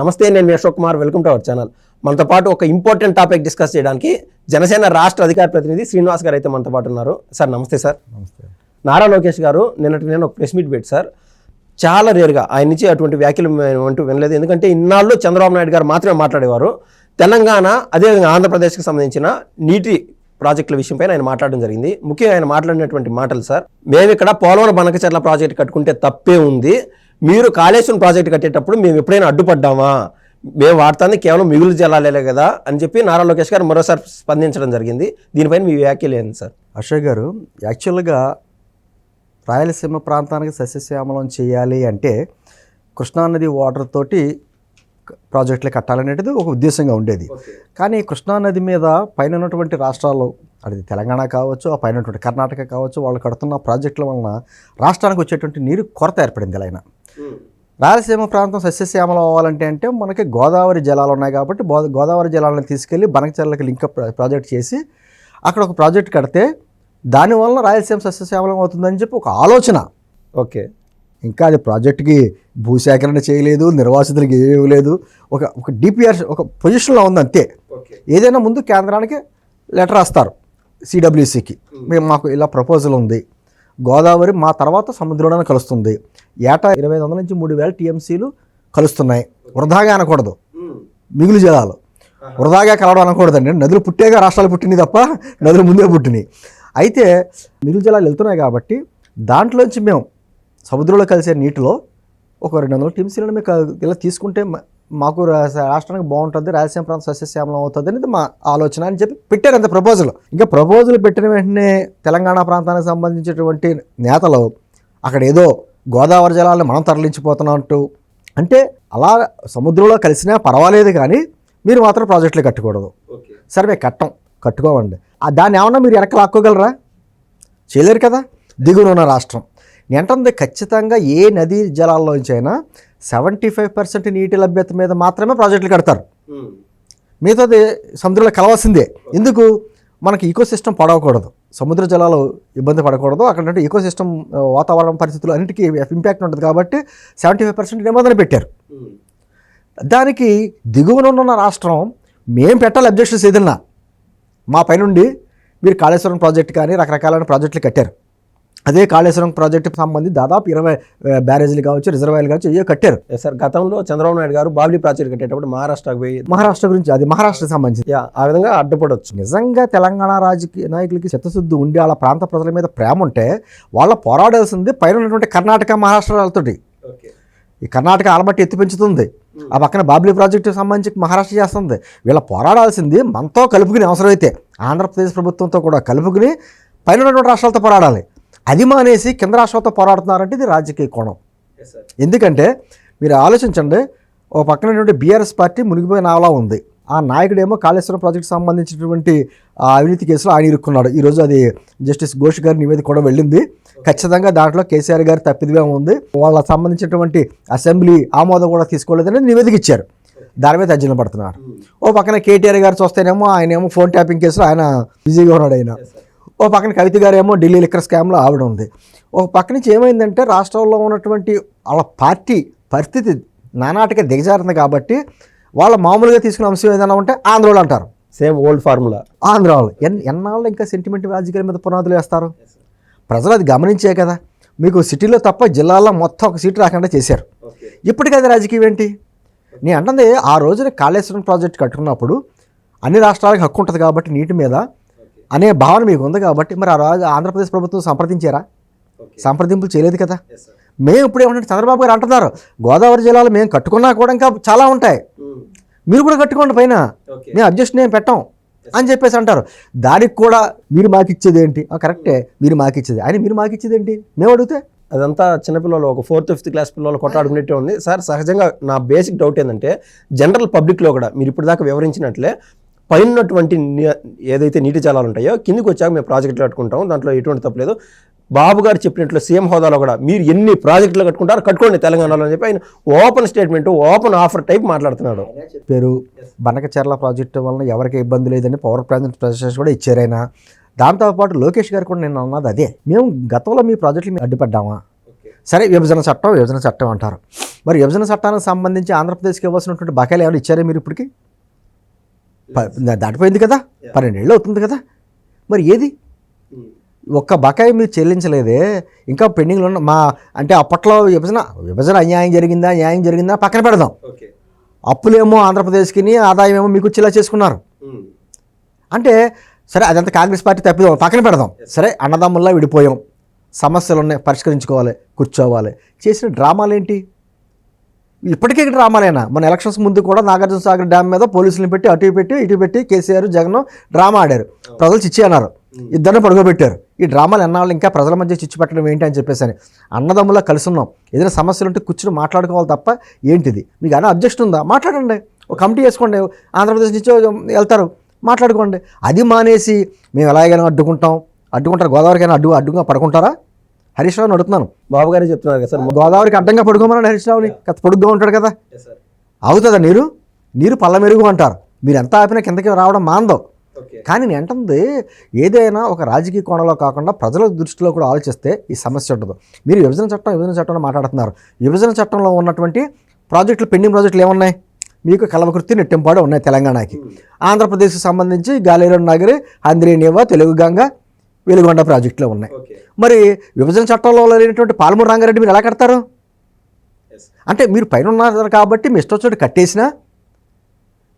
నమస్తే నేను మీ Ashok Kumar. Welcome to our channel. మనతో పాటు ఒక ఇంపార్టెంట్ టాపిక్ డిస్కస్ చేయడానికి జనసేన రాష్ట్ర అధికార ప్రతినిధి శ్రీనివాస్ గారు అయితే మనతో పాటు ఉన్నారు. సార్ నమస్తే సార్. నమస్తే. నారా లోకేష్ గారు నిన్నటి నేను ఒక ప్రెస్ మీట్ పెట్టి సార్. చాలా రేరుగా ఆయన నుంచి అటువంటి వ్యాఖ్యలు అంటూ వినలేదు. ఎందుకంటే ఇన్నాళ్ళు చంద్రబాబు నాయుడు గారు మాత్రమే మాట్లాడేవారు. తెలంగాణ అదేవిధంగా ఆంధ్రప్రదేశ్కి సంబంధించిన నీటి ప్రాజెక్టుల విషయంపై ఆయన మాట్లాడడం జరిగింది. ముఖ్యంగా ఆయన మాట్లాడినటువంటి మాటలు సార్ మేము ఇక్కడ పోలవరం బనకచర్ల ప్రాజెక్ట్ కట్టుకుంటే తప్పే ఉంది. మీరు కాళేశ్వరం ప్రాజెక్ట్ కట్టేటప్పుడు మేము ఎప్పుడైనా అడ్డుపడ్డామా? మేము వాడతాన్ని కేవలం మిగులు జలాలే కదా అని చెప్పి నారా లోకేష్ గారు మరోసారి స్పందించడం జరిగింది. దీనిపైన మీ వ్యాఖ్యలు ఏంది సార్? అశోక్ గారు యాక్చువల్గా రాయలసీమ ప్రాంతానికి సస్యశ్యామలం చేయాలి అంటే కృష్ణానది వాటర్ తోటి ప్రాజెక్టులు కట్టాలనేది ఒక ఉద్దేశంగా ఉండేది. కానీ కృష్ణానది మీద పైన ఉన్నటువంటి రాష్ట్రాలు అది తెలంగాణ కావచ్చు ఆ పైన ఉన్నటువంటి కర్ణాటక కావచ్చు వాళ్ళు కడుతున్న ప్రాజెక్టుల వలన రాష్ట్రానికి వచ్చేటువంటి నీరు కొరత ఏర్పడింది ఇలా రాయలసీమ ప్రాంతం సస్యశ్యామలం అవ్వాలంటే అంటే మనకి గోదావరి జలాలు ఉన్నాయి కాబట్టి గోదావరి జలాలను తీసుకెళ్ళి బనకచర్లకి లింక్ ప్రాజెక్ట్ చేసి అక్కడ ఒక ప్రాజెక్ట్ కడితే దానివల్ల రాయలసీమ సస్యశ్యామలం అవుతుందని చెప్పి ఒక ఆలోచన. ఓకే. ఇంకా అది ప్రాజెక్ట్కి భూసేకరణ చేయలేదు నిర్వాసితులకి ఏమీ ఇవ్వలేదు. ఒక ఒక డిపిఆర్ ఒక పొజిషన్లో ఉంది అంతే. ఏదైనా ముందు కేంద్రానికి లెటర్ రాస్తారు సిడబ్ల్యూసికి. మేము మాకు ఇలా ప్రపోజల్ ఉంది. గోదావరి మా తర్వాత సముద్రంలోనే కలుస్తుంది. ఏటా ఇరవై ఐదు వందల నుంచి మూడు వేల టీఎంసీలు కలుస్తున్నాయి. వృధాగా అనకూడదు. మిగులు జలాలు. వృధాగా కలవడం అనకూడదండి. నదులు పుట్టేగా రాష్ట్రాలు పుట్టినాయి తప్ప నదులు ముందే పుట్టినాయి. అయితే మిగులు జలాలు వెళ్తున్నాయి కాబట్టి దాంట్లోంచి మేము సముద్రంలో కలిసే నీటిలో ఒక రెండు వందల టీఎంసీలను మేము ఇలా తీసుకుంటే మాకు రాష్ట్రానికి బాగుంటుంది రాయలసీమ ప్రాంతం సస్యశ్యామలం అవుతుంది అనేది మా ఆలోచన అని చెప్పి పెట్టారు అంత ప్రపోజల్ ఇంకా ప్రపోజల్ పెట్టిన వెంటనే తెలంగాణ ప్రాంతానికి సంబంధించినటువంటి నేతలు అక్కడ ఏదో గోదావరి జలాలను మనం తరలించిపోతున్నట్టు అంటే అలా సముద్రంలో కలిసినా పర్వాలేదు కానీ మీరు మాత్రం ప్రాజెక్టులు కట్టకూడదు. సరే మేము కట్టం కట్టుకోమండి. ఆ దాన్ని ఏమన్నా మీరు వెనక లాక్కోగలరా? చేయలేరు కదా? దిగున ఉన్న రాష్ట్రం. ఏంటంటే ఖచ్చితంగా ఏ నదీ జలాల్లోంచైనా సెవెంటీ ఫైవ్ పర్సెంట్ నీటి లభ్యత మీద మాత్రమే ప్రాజెక్టులు కడతారు. మిగతాది సముద్రంలో కలవాల్సిందే. ఎందుకు? మనకి ఈకో సిస్టమ్ పడవకూడదు. సముద్ర జలాలు ఇబ్బంది పడకూడదు. అక్కడ ఈకో సిస్టమ్ వాతావరణ పరిస్థితులు అన్నిటికీ ఇంపాక్ట్ ఉంటుంది కాబట్టి సెవెంటీ ఫైవ్ పర్సెంట్ నిబంధన పెట్టారు. దానికి దిగువన ఉన్న రాష్ట్రం మేము పెట్టాలి అబ్జెక్షన్స్ ఏదన్నా. మా పైనుండి మీరు కాళేశ్వరం ప్రాజెక్ట్ కానీ రకరకాలైన ప్రాజెక్టులు కట్టారు. అదే కాళేశ్వరం ప్రాజెక్టుకి సంబంధించి దాదాపు ఇరవై బ్యారేజీలు కావచ్చు రిజర్వాయర్లు కావచ్చు ఇవే కట్టారు. సార్ గతంలో చంద్రబాబు నాయుడు గారు బాబ్లీ ప్రాజెక్ట్ కట్టేటప్పుడు మహారాష్ట్రకు పోయి మహారాష్ట్ర గురించి అది మహారాష్ట్రకు సంబంధించి ఆ విధంగా అడ్డుపడవచ్చు నిజంగా తెలంగాణ రాజకీయ నాయకులకి చిత్తశుద్ధి ఉండి వాళ్ళ ప్రాంత ప్రజల మీద ప్రేమ ఉంటే వాళ్ళ పోరాడాల్సింది పైన ఉన్నటువంటి కర్ణాటక మహారాష్ట్రాలతోటి ఈ కర్ణాటక ఆలమట్టి ఎత్తి పెంచుతుంది. ఆ పక్కన బాబ్లీ ప్రాజెక్టుకి సంబంధించి మహారాష్ట్ర చేస్తుంది. వీళ్ళ పోరాడాల్సింది మనతో కలుపుకుని అవసరమైతే ఆంధ్రప్రదేశ్ ప్రభుత్వంతో కూడా కలుపుకుని పైన ఉన్నటువంటి రాష్ట్రాలతో పోరాడాలి. అది మానేసి కింద రాష్ట్రాలతో పోరాడుతున్నారంటే ఇది రాజకీయ కోణం. ఎందుకంటే మీరు ఆలోచించండి ఓ పక్కనటువంటి బీఆర్ఎస్ పార్టీ మునిగిపోయిన ఆవలా ఉంది. ఆ నాయకుడేమో కాళేశ్వరం ప్రాజెక్ట్ సంబంధించినటువంటి అవినీతి కేసులో ఆయన ఇరుక్కున్నాడు. ఈరోజు అది జస్టిస్ ఘోష్ గారి నివేదిక కూడా వెళ్ళింది. ఖచ్చితంగా దాంట్లో కేసీఆర్ గారి తప్పిదిగా ఉంది. వాళ్ళ సంబంధించినటువంటి అసెంబ్లీ ఆమోదం కూడా తీసుకోలేదని నివేదిక ఇచ్చారు. దాని మీద అర్జీలు పడుతున్నారు. ఓ పక్కన కేటీఆర్ గారు చూస్తేనేమో ఆయన ఏమో ఫోన్ ట్యాపింగ్ కేసులో ఆయన బిజీగా ఉన్నాడు ఆయన. ఓ పక్కన కవిత గారు ఏమో ఢిల్లీ లిక్కర్ స్కామ్లో ఆవిడ ఉంది. ఒక పక్క నుంచి ఏమైందంటే రాష్ట్రంలో ఉన్నటువంటి వాళ్ళ పార్టీ పరిస్థితి నానాటిగా దిగజారింది కాబట్టి వాళ్ళ మామూలుగా తీసుకున్న అంశం ఏదైనా ఉంటే ఆంధ్రోళ్ళు అంటారు. సేమ్ ఓల్డ్ ఫార్ములా ఆంధ్ర వాళ్ళు ఎన్ ఎన్నాళ్ళు ఇంకా సెంటిమెంట్ రాజకీయాల మీద పునాదులు వేస్తారు? ప్రజలు అది గమనించే కదా. మీకు సిటీలో తప్ప జిల్లాల్లో మొత్తం ఒక సీటు రాకుండా చేశారు. ఇప్పటికీ అది రాజకీయం ఏంటి? నేను అంటుంది ఆ రోజున కాళేశ్వరం ప్రాజెక్ట్ కట్టుకున్నప్పుడు అన్ని రాష్ట్రాలకు హక్కు ఉంటుంది కాబట్టి నీటి మీద అనే భావన మీకు ఉంది కాబట్టి మరి ఆ రోజు ఆంధ్రప్రదేశ్ ప్రభుత్వం సంప్రదించారా? సంప్రదింపులు చేయలేదు కదా? మేము ఇప్పుడు ఏమంటే చంద్రబాబు గారు అంటున్నారు గోదావరి జిల్లాలో మేము కట్టుకున్నా కూడా ఇంకా చాలా ఉంటాయి. మీరు కూడా కట్టుకోండి పైన. మేము అబ్జెక్షన్ ఏం పెట్టాం అని చెప్పేసి అంటారు. దానికి కూడా మీరు మాకు ఇచ్చేది ఏంటి? ఆ, కరెక్టే మీరు మాకు ఇచ్చేది ఆయన మీరు మాకు ఇచ్చేది ఏంటి? మేము అడిగితే? అదంతా చిన్నపిల్లలు ఒక ఫోర్త్ ఫిఫ్త్ క్లాస్ పిల్లలు కొట్టాడుకునేట్టే ఉంది. సార్ సహజంగా నా బేసిక్ డౌట్ ఏంటంటే జనరల్ పబ్లిక్లో కూడా మీరు ఇప్పుడు దాకా వివరించినట్లే పైన ఉన్నటువంటి ఏదైతే నీటి జలాలు ఉంటాయో కిందికి వచ్చాక మేము ప్రాజెక్టులు కట్టుకుంటాం దాంట్లో ఎటువంటి తప్పలేదు బాబు గారు చెప్పినట్లు సీఎం హోదాలో కూడా మీరు ఎన్ని ప్రాజెక్టులు కట్టుకుంటారో కట్టుకోండి తెలంగాణలో అని చెప్పి ఆయన open statement open offer type మాట్లాడుతున్నాడు. పేరు బనకచర్ల ప్రాజెక్టు వలన ఎవరికి ఇబ్బంది లేదని పవర్ ప్రాజెక్ట్ ప్రజెస్ కూడా ఇచ్చారైనా. దాంతోపాటు లోకేష్ గారు కూడా నేను అన్నది అదే. మేము గతంలో మీ ప్రాజెక్టులు మేము అడ్డుపడ్డామా? సరే విభజన చట్టం విభజన చట్టం అంటారు. మరి విభజన చట్టానికి సంబంధించి ఆంధ్రప్రదేశ్కి ఇవ్వాల్సినటువంటి బకాయిలు ఏమైనా ఇచ్చారా మీరు ఇప్పటికి? దాటిపోయింది కదా? పన్నెండేళ్ళు అవుతుంది కదా? మరి ఏది? ఒక్క బకాయి మీరు చెల్లించలేదే. ఇంకా పెండింగ్లో ఉన్న మా అంటే అప్పట్లో విభజన విభజన అన్యాయం జరిగిందా? న్యాయం జరిగిందా? పక్కన పెడదాం. అప్పులేమో ఆంధ్రప్రదేశ్కి ఆదాయం ఏమో మీకు వచ్చేలా చేసుకున్నారు. అంటే సరే అదంతా కాంగ్రెస్ పార్టీ తప్పిదాం. పక్కన పెడదాం. సరే అన్నదమ్ముల్లా విడిపోయాం. సమస్యలు ఉన్నాయి పరిష్కరించుకోవాలి కూర్చోవాలి. చేసిన డ్రామాలు ఇప్పటికే డ్రామాలేనా మన ఎలక్షన్స్ ముందు కూడా నాగార్జున సాగర్ డ్యామ్ మీద పోలీసులను పెట్టి అటు పెట్టి ఇటు పెట్టి కేసీఆర్ జగన్ డ్రామా ఆడారు. ప్రజలు చిచ్చి అన్నారు. ఇద్దరిని పడుకోబెట్టారు. ఈ డ్రామాలు ఎన్నాళ్ళు ఇంకా ప్రజల మధ్య చిచ్చు పెట్టడం ఏంటి అని చెప్పేసి అని అన్నదమ్ములా కలిసి ఉన్నాం ఏదైనా సమస్యలు ఉంటే కూర్చుని మాట్లాడుకోవాలి తప్ప ఏంటిది? మీకు అన్న అబ్జెక్షన్ ఉందా? మాట్లాడండి. ఒక కమిటీ వేసుకోండి. ఆంధ్రప్రదేశ్ నుంచి వెళ్తారు. మాట్లాడుకోండి. అది మానేసి మేము ఎలాగైనా అడ్డుకుంటాం. అడ్డుకుంటారు. గోదావరికైనా అడ్డు అడ్డుగా పడుకుంటారా? హరీష్ రావుని అడుగుతున్నాను. బాబు గారే చెప్తున్నారు కదా సార్ గోదావరికి అడ్డంగా పడుకోమని హరీష్ రావుని. కథ పొడుగ్గా ఉంటాడు కదా. అవుతుందా నీరు? నీరు పల్ల మెరుగు అంటారు. మీరు ఎంత ఆపినా కిందకి రావడం మాందో కానీ నేను అంటుంది ఏదైనా ఒక రాజకీయ కోణంలో కాకుండా ప్రజల దృష్టిలో కూడా ఆలోచిస్తే ఈ సమస్య ఉండదు. మీరు విభజన చట్టం విభజన చట్టం అని మాట్లాడుతున్నారు. విభజన చట్టంలో ఉన్నటువంటి ప్రాజెక్టులు పెండింగ్ ప్రాజెక్టులు ఏమున్నాయి? మీకు కలవకృతి నెట్టింపాడు ఉన్నాయి తెలంగాణకి. ఆంధ్రప్రదేశ్కి సంబంధించి గాలేరు నగరి అంద్రేనివా తెలుగు గంగ వెలుగొండ ప్రాజెక్టులు ఉన్నాయి. మరి విభజన చట్టంలో లేనటువంటి పాలమూరు రంగారెడ్డి మీరు ఎలా కడతారు? అంటే మీరు పైన ఉన్నారు కాబట్టి మీ ఇష్టం చోటు కట్టేసినా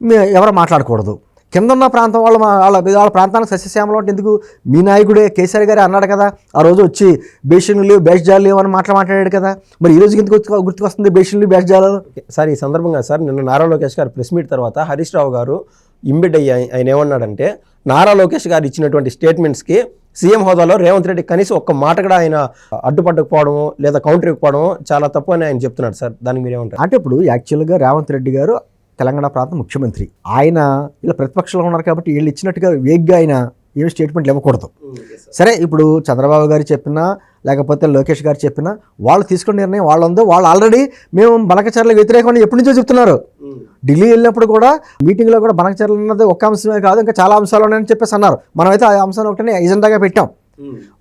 మీ ఎవరు మాట్లాడకూడదు. కింద ఉన్న ప్రాంతం వాళ్ళు వాళ్ళ వాళ్ళ ప్రాంతానికి సస్యశ్యామలం అంటే ఎందుకు? మీ నాయకుడే కేసీఆర్ గారే అన్నాడు కదా ఆ రోజు వచ్చి బేషన్లు లేవు బేషజాలు లేవు అని మాటలు మాట్లాడాడు కదా. మరి ఈ రోజు ఎందుకు గుర్తు గుర్తుకొస్తుంది బేషన్లు బేషజాలు? ఓకే. సార్ ఈ సందర్భంగా సార్ నిన్న నారా లోకేష్ గారు ప్రెస్ మీట్ తర్వాత హరీష్ రావు గారు ఇమ్మిడ్ అయ్యి ఆయన- ఆయన ఏమన్నాడంటే నారా లోకేష్ గారు ఇచ్చినటువంటి స్టేట్మెంట్స్కి సీఎం హోదాలో రేవంత్ రెడ్డి కనీసం ఒక్క మాట కూడా ఆయన అడ్డుపడకపోవడము లేదా కౌంటర్ ఇవ్వకపోవడం చాలా తప్పు అని ఆయన చెప్తున్నాడు సార్. దానికి మీరేమంటారు అంటే ఇప్పుడు యాక్చువల్గా రేవంత్ రెడ్డి గారు తెలంగాణ ప్రాంత ముఖ్యమంత్రి. ఆయన ఇలా ప్రతిపక్షంలో ఉన్నారు కాబట్టి వీళ్ళు ఇచ్చినట్టుగా వేగ్గా ఆయన ఏమి స్టేట్మెంట్లు ఇవ్వకూడదు. సరే ఇప్పుడు చంద్రబాబు గారు చెప్పినా లేకపోతే లోకేష్ గారు చెప్పినా వాళ్ళు తీసుకున్న నిర్ణయం వాళ్ళు ఉందో వాళ్ళు ఆల్రెడీ మేము బనకచర్ల వ్యతిరేకమని ఎప్పటి నుంచో చెప్తున్నారు. ఢిల్లీ వెళ్ళినప్పుడు కూడా మీటింగ్లో కూడా బనకచర్ల అన్నది ఒక్క అంశమే కాదు ఇంకా చాలా అంశాలు ఉన్నాయని చెప్పేసి అన్నారు. మనమైతే ఆ అంశాన్ని ఒకటే ఎజెండాగా పెట్టాం.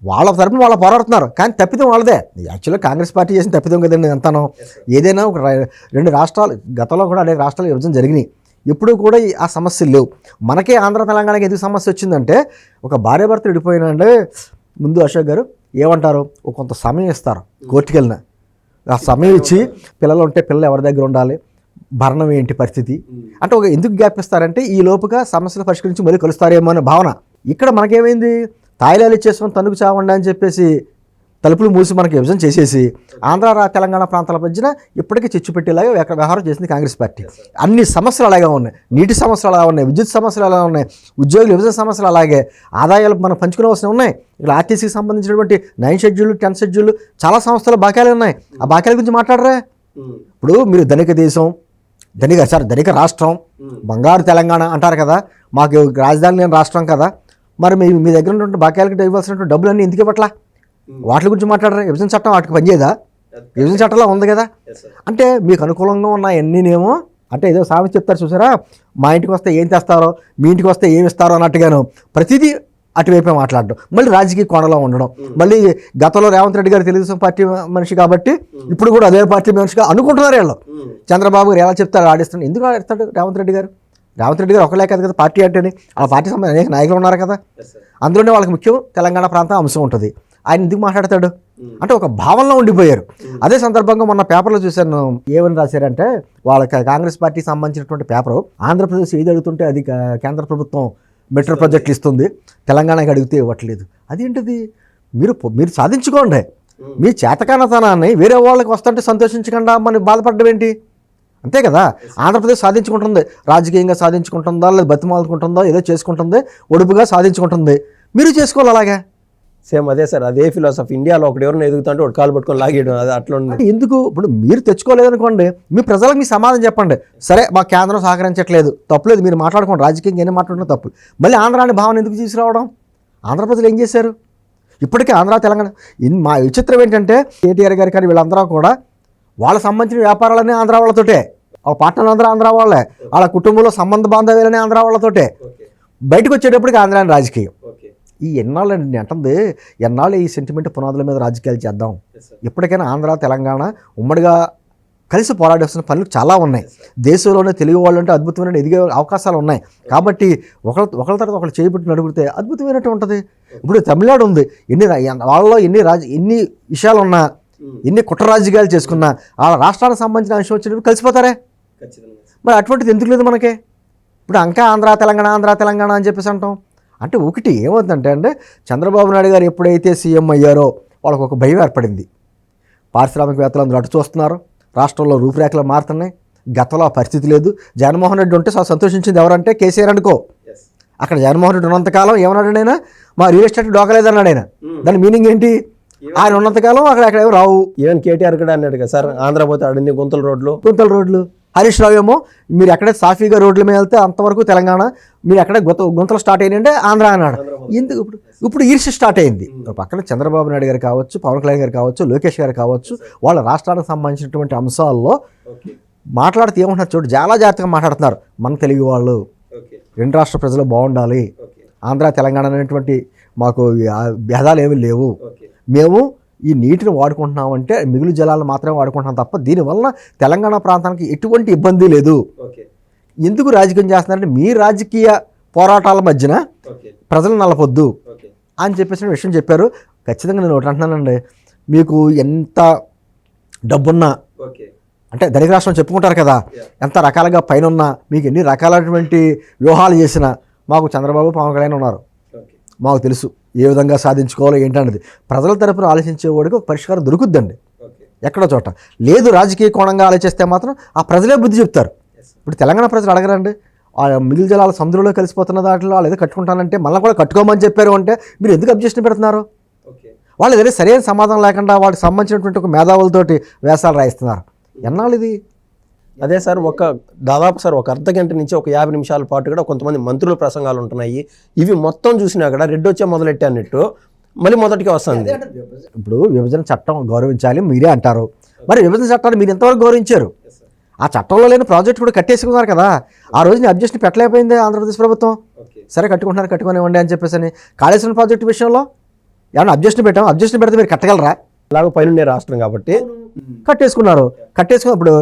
వాళ్ళ తరపున వాళ్ళు పోరాడుతున్నారు కానీ తప్పిదం వాళ్ళదే. యాక్చువల్గా కాంగ్రెస్ పార్టీ చేసిన తప్పిదం కదండి అంతాను ఏదైనా ఒక రెండు రాష్ట్రాలు గతంలో కూడా అనేక రాష్ట్రాలు విభజన జరిగినాయి. ఎప్పుడూ కూడా ఆ సమస్యలు లేవు. మనకే ఆంధ్ర తెలంగాణకి ఎందుకు సమస్య వచ్చిందంటే ఒక భార్య భర్త విడిపోయినంటే ముందు అశోక్ గారు ఏమంటారు? ఒక కొంత సమయం ఇస్తారు కోర్టుకి వెళ్ళిన ఆ సమయం ఇచ్చి పిల్లలు ఉంటే పిల్లలు ఎవరి దగ్గర ఉండాలి? భరణం ఏంటి పరిస్థితి? అంటే ఒక ఎందుకు గ్యాప్ ఇస్తారంటే ఈ లోపుగా సమస్యలు పరిష్కరించి మళ్ళీ కలుస్తారేమో అనే భావన. ఇక్కడ మనకేమైంది? తాయిలాలు ఇచ్చేసుకొని తణుకు చావండి అని చెప్పేసి తలుపులు మూసి మనకి విభజన చేసేసి ఆంధ్ర తెలంగాణ ప్రాంతాల మధ్యన ఇప్పటికీ చిచ్చు పెట్టేలాగా వ్యవహారం చేసింది కాంగ్రెస్ పార్టీ. అన్ని సమస్యలు అలాగే ఉన్నాయి. నీటి సమస్యలు అలా ఉన్నాయి. విద్యుత్ సమస్యలు అలా ఉన్నాయి. ఉద్యోగుల విభజన సమస్యలు అలాగే ఆదాయాలు మనం పంచుకోవాల్సిన ఉన్నాయి. ఇక్కడ ఆర్టీసీకి సంబంధించినటువంటి నైన్ షెడ్యూల్ టెన్ షెడ్యూల్ చాలా సంస్థలు బాకాలు ఉన్నాయి. ఆ బాకాల గురించి మాట్లాడరా? ఇప్పుడు మీరు ధనిక దేశం ధనిక సార్ ధనిక రాష్ట్రం. బంగారు తెలంగాణ అంటారు కదా. మాకు రాజధాని లేని రాష్ట్రం కదా. మరి మీ మీ దగ్గర ఉన్నటువంటి బాకాయలకి ఇవ్వాల్సినటువంటి డబ్బులన్నీ ఎందుకు ఇవ్వట్లా? వాటి గురించి మాట్లాడరా? విభజన చట్టం వాటికి పనిచేయదా? విభజన చట్టంలో ఉంది కదా. అంటే మీకు అనుకూలంగా ఉన్న ఎన్నీనేమో అంటే ఏదో సామెత చెప్తారు చూసారా? మా ఇంటికి వస్తే ఏం తెస్తారో మీ ఇంటికి వస్తే ఏమి ఇస్తారో అన్నట్టుగాను. ప్రతిదీ అటువైపే మాట్లాడడం. మళ్ళీ రాజకీయ కోణంలో ఉండడం. మళ్ళీ గతంలో రేవంత్ రెడ్డి గారు తెలుగుదేశం పార్టీ మనిషి కాబట్టి ఇప్పుడు కూడా అదే పార్టీ మనిషిగా అనుకుంటున్నారు వీళ్ళు. చంద్రబాబు గారు ఎలా చెప్తారు ఆడిస్తాడు ఎందుకు ఆడిస్తాడు రేవంత్ రెడ్డి గారు? రేవంత్ రెడ్డి గారు ఒకలే కదా కదా పార్టీ అంటేనే. ఆ పార్టీ సంబంధించిన అనేక నాయకులు ఉన్నారు కదా. అందులోనే వాళ్ళకి ముఖ్యం తెలంగాణ ప్రాంతం అంశం ఉంటుంది. ఆయన ఎందుకు మాట్లాడతాడు? అంటే ఒక భావనలో ఉండిపోయారు. అదే సందర్భంగా మొన్న పేపర్లో చూశాను. ఏమని రాశారంటే వాళ్ళ కాంగ్రెస్ పార్టీకి సంబంధించినటువంటి పేపరు ఆంధ్రప్రదేశ్ ఏది అడుగుతుంటే అది కేంద్ర ప్రభుత్వం మెట్రో ప్రాజెక్టులు ఇస్తుంది తెలంగాణకి అడిగితే ఇవ్వట్లేదు. అదేంటిది? మీరు మీరు సాధించుకోండి. మీ చేతకానతనాన్ని వేరే వాళ్ళకి వస్తుంటే సంతోషించకుండా మన బాధపడడం ఏంటి? అంతే కదా? ఆంధ్రప్రదేశ్ సాధించుకుంటుంది. రాజకీయంగా సాధించుకుంటుందా? లేదా బతిమాలుకుంటుందా? ఏదో చేసుకుంటుంది. ఒడుపుగా సాధించుకుంటుంది. మీరు చేసుకోవాలి అలాగా? సేమ్ అదే సార్ అదే ఫిలాసఫీ ఇండియాలో ఒకటి ఎవరైనా ఎదుగుతుంటే ఒకటి కాలు పట్టుకొని లాగేయడం అది అట్లా ఉంది. ఎందుకు? ఇప్పుడు మీరు తెచ్చుకోలేదనుకోండి మీ ప్రజలకు మీ సమాధానం చెప్పండి. సరే మా కేంద్రం సహకరించట్లేదు తప్పులేదు మీరు మాట్లాడుకోండి. రాజకీయంగా ఎన్ని మాట్లాడినా తప్పు. మళ్ళీ ఆంధ్రాని భావన ఎందుకు తీసుకురావడం? ఆంధ్ర ప్రజలు ఏం చేశారు? ఇప్పటికే ఆంధ్ర తెలంగాణ. మా విచిత్రం ఏంటంటే కేటీఆర్ గారు కానీ వీళ్ళందరూ కూడా వాళ్ళకి సంబంధించిన వ్యాపారాలన్నీ ఆంధ్ర వాళ్ళతోటే. వాళ్ళ పార్ట్నర్లు అందరూ ఆంధ్ర వాళ్ళే. వాళ్ళ కుటుంబంలో సంబంధ బాంధవ్యాలనే ఆంధ్ర వాళ్ళతోటే. బయటకు వచ్చేటప్పటికి ఆంధ్రాని రాజకీయం. ఈ ఎన్నాళ్ళు అండి అంటుంది ఎన్నాళ్ళు ఈ సెంటిమెంట్ పునాదుల మీద రాజకీయాలు చేద్దాం? ఎప్పటికైనా ఆంధ్ర తెలంగాణ ఉమ్మడిగా కలిసి పోరాడాల్సిన పనులు చాలా ఉన్నాయి. దేశంలోనే తెలుగు వాళ్ళు అంటే అద్భుతమైన ఎదిగే అవకాశాలు ఉన్నాయి. కాబట్టి ఒకరి ఒకరి తర్వాత ఒకరు చేయబెట్టి నడుపుతే అద్భుతమైనట్టు ఉంటుంది. ఇప్పుడు తమిళనాడు ఉంది. ఎన్ని వాళ్ళలో ఎన్ని రాజ ఎన్ని విషయాలు ఉన్నా ఎన్ని కుట్ర రాజకీయాలు చేసుకున్నా వాళ్ళ రాష్ట్రానికి సంబంధించిన అంశం వచ్చినప్పుడు కలిసిపోతారే? మరి అటువంటిది ఎందుకు లేదు మనకి? ఇప్పుడు ఇంకా ఆంధ్ర తెలంగాణ ఆంధ్ర తెలంగాణ అని చెప్పేసి అంటాం. అంటే ఒకటి ఏమవుతుందంటే అంటే చంద్రబాబు నాయుడు గారు ఎప్పుడైతే సీఎం అయ్యారో వాళ్ళకు ఒక భయం ఏర్పడింది. పారిశ్రామికవేత్తలు అందరూ అటు చూస్తున్నారు. రాష్ట్రంలో రూపురేఖలు మారుతున్నాయి. గతంలో ఆ పరిస్థితి లేదు. జగన్మోహన్ రెడ్డి ఉంటే సంతోషించింది. ఎవరంటే కేసీఆర్ అనుకో. అక్కడ జగన్మోహన్ రెడ్డి ఉన్నంతకాలం ఏమన్నాడు ఆయన? మా రియల్ ఎస్టేట్ డోకలేదన్నాడు ఆయన. దాని మీనింగ్ ఏంటి? ఆయన ఉన్నంతకాలం అక్కడ అక్కడ ఏమో రావు ఈవెన్ కేటీఆర్ కూడా అన్నాడు కదా సార్ ఆంధ్ర పోతే అడిగింది గుంతల రోడ్లు. గుంతల రోడ్లు. హరీష్ రావు ఏమో మీరు ఎక్కడే సాఫీగా రోడ్ల మీద వెళ్తే అంతవరకు తెలంగాణ మీరు ఎక్కడ గుంత గుంతలు స్టార్ట్ అయినంటే ఆంధ్ర అన్నాడు. ఎందుకు ఇప్పుడు ఇప్పుడు ఈర్ష్య స్టార్ట్ అయింది. పక్కన చంద్రబాబు నాయుడు గారు కావచ్చు పవన్ కళ్యాణ్ గారు కావచ్చు లోకేష్ గారు కావచ్చు వాళ్ళ రాష్ట్రానికి సంబంధించినటువంటి అంశాల్లో మాట్లాడితే ఏమంటున్నారు చూడు చాలా జాగ్రత్తగా మాట్లాడుతున్నారు. మన తెలుగు వాళ్ళు. రెండు రాష్ట్ర ప్రజలు బాగుండాలి. ఆంధ్ర తెలంగాణ అనేటువంటి మాకు భేదాలు ఏమీ లేవు. మేము ఈ నీటిని వాడుకుంటున్నామంటే మిగులు జలాలు మాత్రమే వాడుకుంటున్నాం తప్ప దీనివల్ల తెలంగాణ ప్రాంతానికి ఎటువంటి ఇబ్బంది లేదు. ఎందుకు రాజకీయం చేస్తున్నారంటే మీ రాజకీయ పోరాటాల మధ్యన ప్రజలు నలపొద్దు అని చెప్పేసి విషయం చెప్పారు. ఖచ్చితంగా నేను ఒకటి అంటున్నానండి. మీకు ఎంత డబ్బున్నా అంటే ధనిక రాష్ట్రం చెప్పుకుంటారు కదా ఎంత రకాలుగా పైన ఉన్నా మీకు ఎన్ని రకాలైనటువంటి వ్యూహాలు చేసినా మాకు చంద్రబాబు పవన్ కళ్యాణ్ ఉన్నారు. మాకు తెలుసు. ఏ విధంగా సాధించుకోవాలో ఏంటన్నది. ప్రజల తరపున ఆలోచించేవాడికి ఒక పరిష్కారం దొరుకుద్దండి. ఎక్కడో చోట. లేదు రాజకీయ కోణంగా ఆలోచిస్తే మాత్రం ఆ ప్రజలే బుద్ధి చెప్తారు. ఇప్పుడు తెలంగాణ ప్రజలు అడగరండి. ఆ మిగిలిన జలాల సముద్రంలో కలిసిపోతున్న దాంట్లో వాళ్ళు ఏదో కట్టుకుంటానంటే మళ్ళీ కూడా కట్టుకోమని చెప్పారు అంటే మీరు ఎందుకు అబ్జెక్షన్ పెడుతున్నారు? వాళ్ళు ఏదైనా సరైన సమాధానం లేకుండా వాటికి సంబంధించినటువంటి ఒక మేధావులతోటి వేషాలు రాయిస్తున్నారు. ఎన్నాళ్ళు ఇది అదే సార్ ఒక దాదాపు సార్ ఒక అర్ధ గంట నుంచి ఒక యాభై నిమిషాల పాటు కూడా కొంతమంది మంత్రుల ప్రసంగాలు ఉంటున్నాయి. ఇవి మొత్తం చూసినా కూడా రెడ్డి వచ్చే మొదలెట్టే అన్నట్టు మళ్ళీ మొదటికి వస్తుంది. ఇప్పుడు విభజన చట్టం గౌరవించాలి మీరే అంటారు. మరి విభజన చట్టాన్ని మీరు ఎంతవరకు గౌరవించారు? ఆ చట్టంలో లేని ప్రాజెక్ట్ కూడా కట్టేసుకున్నారు కదా. ఆ రోజుని అబ్జెక్షన్ పెట్టలేకపోయింది ఆంధ్రప్రదేశ్ ప్రభుత్వం. సరే కట్టుకుంటున్నారు కట్టుకునివ్వండి అని చెప్పేసి అని. కాళేశ్వరం ప్రాజెక్టు విషయంలో ఏమన్నా అబ్జెక్షన్ పెట్టాం అబ్జెక్షన్ పెడితే మీరు కట్టగలరా? అలాగే పైన రాష్ట్రం కాబట్టి కట్టేసుకున్నారు. కట్టేసుకున్నప్పుడు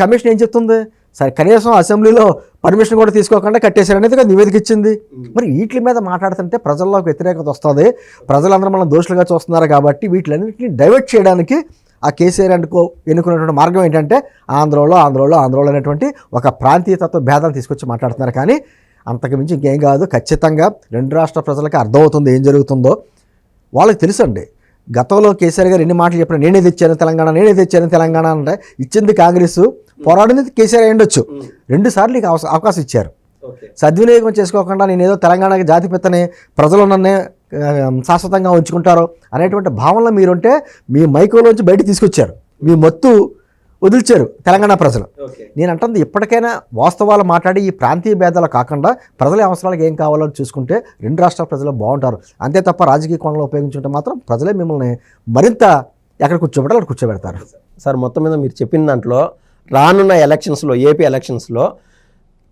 కమిషన్ ఏం చెప్తుంది? సరే కనీసం అసెంబ్లీలో పర్మిషన్ కూడా తీసుకోకుండా కట్టేశారు అనేది కదా నివేదిక ఇచ్చింది. మరి వీటి మీద మాట్లాడుతుంటే ప్రజల్లోకి వ్యతిరేకత వస్తుంది. ప్రజలందరూ మనం దోషులుగా చూస్తున్నారు కాబట్టి వీటిలన్నింటినీ డైవర్ట్ చేయడానికి ఆ కేసీఆర్ అనుకో ఎన్నుకున్నటువంటి మార్గం ఏంటంటే ఆంధ్రలో ఆంధ్రలో ఆంధ్రలో అనేటువంటి ఒక ప్రాంతీయతత్వ భేదాలు తీసుకొచ్చి మాట్లాడుతున్నారు. కానీ అంతకు మించి ఇంకేం కాదు. ఖచ్చితంగా రెండు రాష్ట్ర ప్రజలకి అర్థమవుతుంది ఏం జరుగుతుందో. వాళ్ళకి తెలుసండి. గతంలో కేసీఆర్ గారు ఎన్ని మాటలు చెప్పినా నేనే తెచ్చాను తెలంగాణ నేనే తెచ్చాను తెలంగాణ అంటే ఇచ్చింది కాంగ్రెస్. పోరాడింది కేసీఆర్ అయి ఉండొచ్చు. రెండు సార్లు నీకు అవకాశం ఇచ్చారు. సద్వినియోగం చేసుకోకుండా నేను ఏదో తెలంగాణకి జాతిపిత్తని ప్రజలు నన్నే శాశ్వతంగా ఉంచుకుంటారు అనేటువంటి భావనలో మీరుంటే మీ మైకోలోంచి బయట తీసుకొచ్చారు. మీ మత్తు వదిలిచారు తెలంగాణ ప్రజలు. నేను అంటుంది ఇప్పటికైనా వాస్తవాలు మాట్లాడి ఈ ప్రాంతీయ భేదాలు కాకుండా ప్రజల అవసరాలకు ఏం కావాలో చూసుకుంటే రెండు రాష్ట్రాల ప్రజలు బాగుంటారు. అంతే తప్ప రాజకీయ కోణంలో ఉపయోగించుంటే మాత్రం ప్రజలే మిమ్మల్ని మరింత ఎక్కడ కూర్చోబెట్టాలి అక్కడ కూర్చోబెడతారు. సార్ మొత్తం మీద మీరు చెప్పిన దాంట్లో రానున్న ఎలక్షన్స్లో ఏపీ ఎలక్షన్స్లో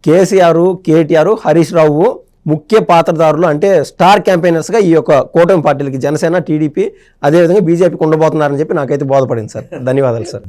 కేసీఆర్ కేటీఆర్ హరీష్ రావు ముఖ్య పాత్రదారులు అంటే స్టార్ క్యాంపెయినర్స్గా ఈ యొక్క కూటమి పార్టీలకి జనసేన టీడీపీ అదేవిధంగా బీజేపీకి ఉండబోతున్నారని చెప్పి నాకైతే బోధపడింది సార్. ధన్యవాదాలు సార్.